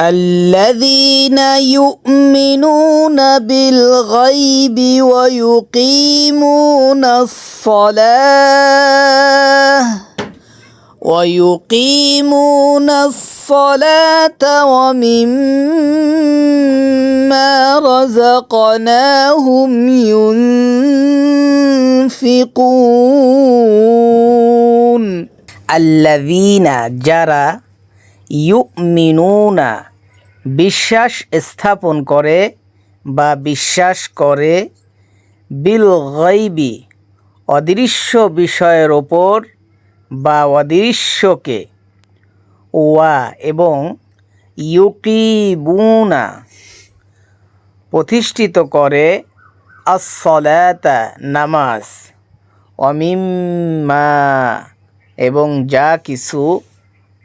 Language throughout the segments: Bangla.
الذين يؤمنون بالغيب ويقيمون الصلاة ويقيمون الصلاة ومما رزقناهم ينفقون. الذين ইউমিনুনা, বিশ্বাস স্থাপন করে বা বিশ্বাস করে বিল গাইবি, অদৃশ্য বিষয়ের ওপর বা অদৃশ্যকে। ওয়া এবং ইউকিবুনা, প্রতিষ্ঠিত করে আসলাতা নামাজ, অমিম্মা এবং যা কিছু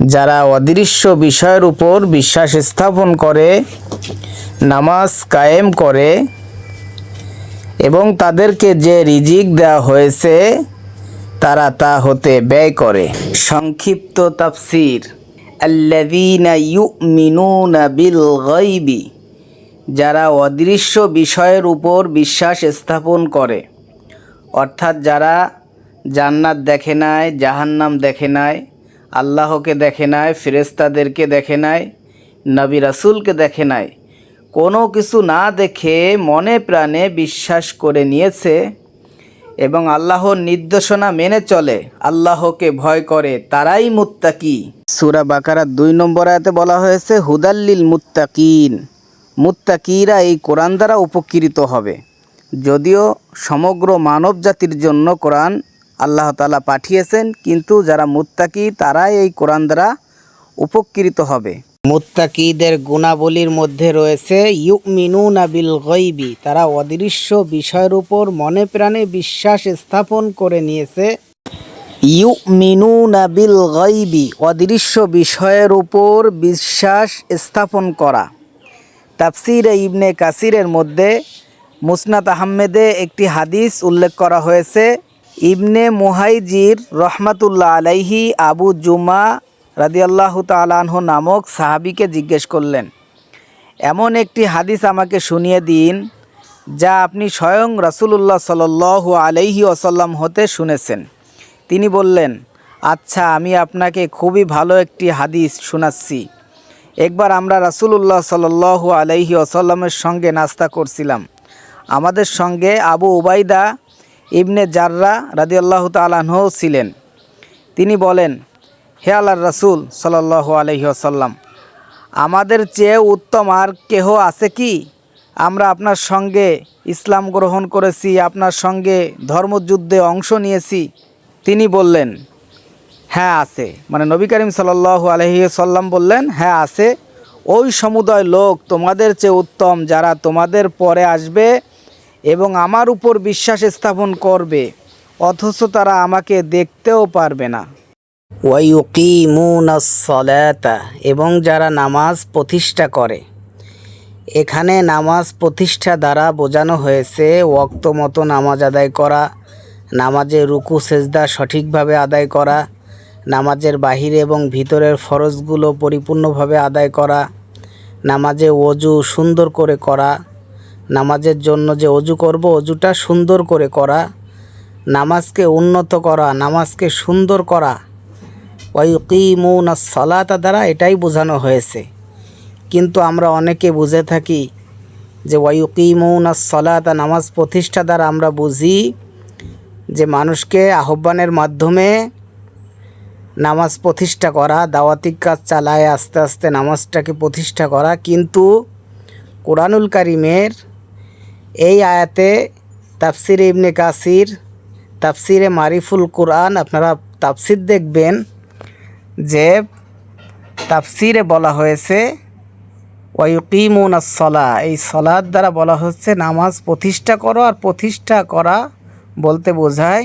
যারা অদৃশ্য বিষয়ের উপর বিশ্বাস স্থাপন করে, নামাজ কায়েম করে এবং তাদেরকে যে রিজিক দেওয়া হয়েছে, তারা তা হতে ব্যয় করে। সংক্ষিপ্ত তাফসির। যারা অদৃশ্য বিষয়ের উপর বিশ্বাস স্থাপন করে, অর্থাৎ যারা জান্নাত দেখে নাই, জাহান্নাম দেখে নাই আল্লাহকে দেখে নাই ফেরেস্তাদেরকে দেখে নাই, নবী রাসুলকে দেখে নাই। কোনো কিছু না দেখে মনে প্রাণে বিশ্বাস করে নিয়েছে এবং আল্লাহর নির্দেশনা মেনে চলে, আল্লাহকে ভয় করে, তারাই মুত্তাকি। সুরা বাকারার দুই নম্বর আয়াতে বলা হয়েছে হুদাল্লিল মুত্তাকিন, মুত্তাকিরা এই কোরআন দ্বারা উপকৃত হবে। যদিও সমগ্র মানব জাতির জন্য কোরআন আল্লাহ তালা পাঠিয়েছেন, কিন্তু যারা মুত্তাকি, তারাই এই কোরআন দ্বারা উপকৃত হবে। মুত্তাকিদের গুণাবলীর মধ্যে রয়েছে, ইউমিনুনা বিল গইবি তারা অদৃশ্য বিষয়ের উপর মনে প্রাণে বিশ্বাস স্থাপন করে নিয়েছে। ইউমিনুনা বিল গইবি অদৃশ্য বিষয়ের উপর বিশ্বাস স্থাপন করা। তাফসির ইবনে কাসিরের মধ্যে মুসনাত আহমেদে একটি হাদিস উল্লেখ করা হয়েছে ইবনে মুহাইজির রহমাতুল্লাহ আলাইহি আবু জুমা রাদিয়াল্লাহু তালাহ নামক সাহাবিকে জিজ্ঞেস করলেন, এমন একটি হাদিস আমাকে শুনিয়ে দিন, যা আপনি স্বয়ং রাসূলুল্লাহ সাল্লাল্লাহু আলাইহি ওসাল্লাম হতে শুনেছেন। তিনি বললেন আচ্ছা আমি আপনাকে খুবই ভালো একটি হাদিস শোনাচ্ছি। একবার আমরা রাসূলুল্লাহ সাল্লাল্লাহু আলাইহি ওসাল্লামের সঙ্গে নাস্তা করছিলাম। আমাদের সঙ্গে আবু উবাইদা ইবনে জাররা রাদিয়াল্লাহু তালাহও ছিলেন। তিনি বলেন, হে আল্লাহর রাসূল সাল্লাল্লাহু আলাইহি ওসাল্লাম আমাদের চেয়ে উত্তম আর কেহ আছে কি? আমরা আপনার সঙ্গে ইসলাম গ্রহণ করেছি, আপনার সঙ্গে ধর্মযুদ্ধে অংশ নিয়েছি। তিনি বললেন হ্যাঁ আছে। মানে নবী করিম সাল্লাল্লাহু আলহি সাল্লাম বললেন হ্যাঁ আছে। ওই সমুদয় লোক তোমাদের চেয়ে উত্তম যারা তোমাদের পরে আসবে এবং আমার উপর বিশ্বাস স্থাপন করবে, অথচ তারা আমাকে দেখতেও পারবে না। ওয়াইকিমুনসলাতা এবং যারা নামাজ প্রতিষ্ঠা করে। এখানে নামাজ প্রতিষ্ঠা দ্বারা বোঝানো হয়েছে ওক্ত মতো নামাজ আদায় করা, নামাজে রুকু, সেজদা সঠিকভাবে আদায় করা, নামাজের বাহিরে এবং ভিতরের ফরজগুলো পরিপূর্ণভাবে আদায় করা, নামাজে অজু সুন্দর করে করা নামাজের জন্য যে অজু করব, অজুটা সুন্দর করে করা, নামাজকে উন্নত করা, নামাজকে সুন্দর করা। ওয়াইকিমুন সলাতা দ্বারা এটাই বোঝানো হয়েছে। কিন্তু আমরা অনেকে বুঝে থাকি যে ওয়াইকিমুন সলাতা নামাজ প্রতিষ্ঠা দ্বারা আমরা বুঝি যে মানুষকে আহ্বানের মাধ্যমে নামাজ প্রতিষ্ঠা করা দাওয়াতিক কাজ চালায়, আস্তে আস্তে নামাজটাকে প্রতিষ্ঠা করা। কিন্তু কোরআনুল কারিমের এই আয়াতে তাফসিরে ইবনে কাসির, তাফসিরে মারিফুল কোরআন আপনারা তাফসির দেখবেন যে তাফসিরে বলা হয়েছে ওয়ুকিমুন সলা এই সলাদ দ্বারা বলা হচ্ছে নামাজ প্রতিষ্ঠা করো আর প্রতিষ্ঠা করা বলতে বোঝায়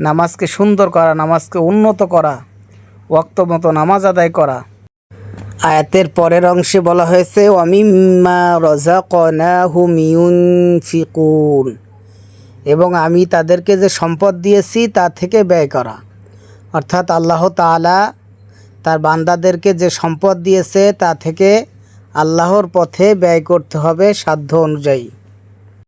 নামাজকে সুন্দর করা, নামাজকে উন্নত করা ওক্ত মতো নামাজ আদায় করা। আয়াতের পরের অংশে বলা হয়েছে অমিম্মা রজা কনা হুমিউন ফিকুন এবং আমি তাদেরকে যে সম্পদ দিয়েছি তা থেকে ব্যয় করা। অর্থাৎ আল্লাহ তালা তার বান্দাদেরকে যে সম্পদ দিয়েছে তা থেকে আল্লাহর পথে ব্যয় করতে হবে সাধ্য অনুযায়ী।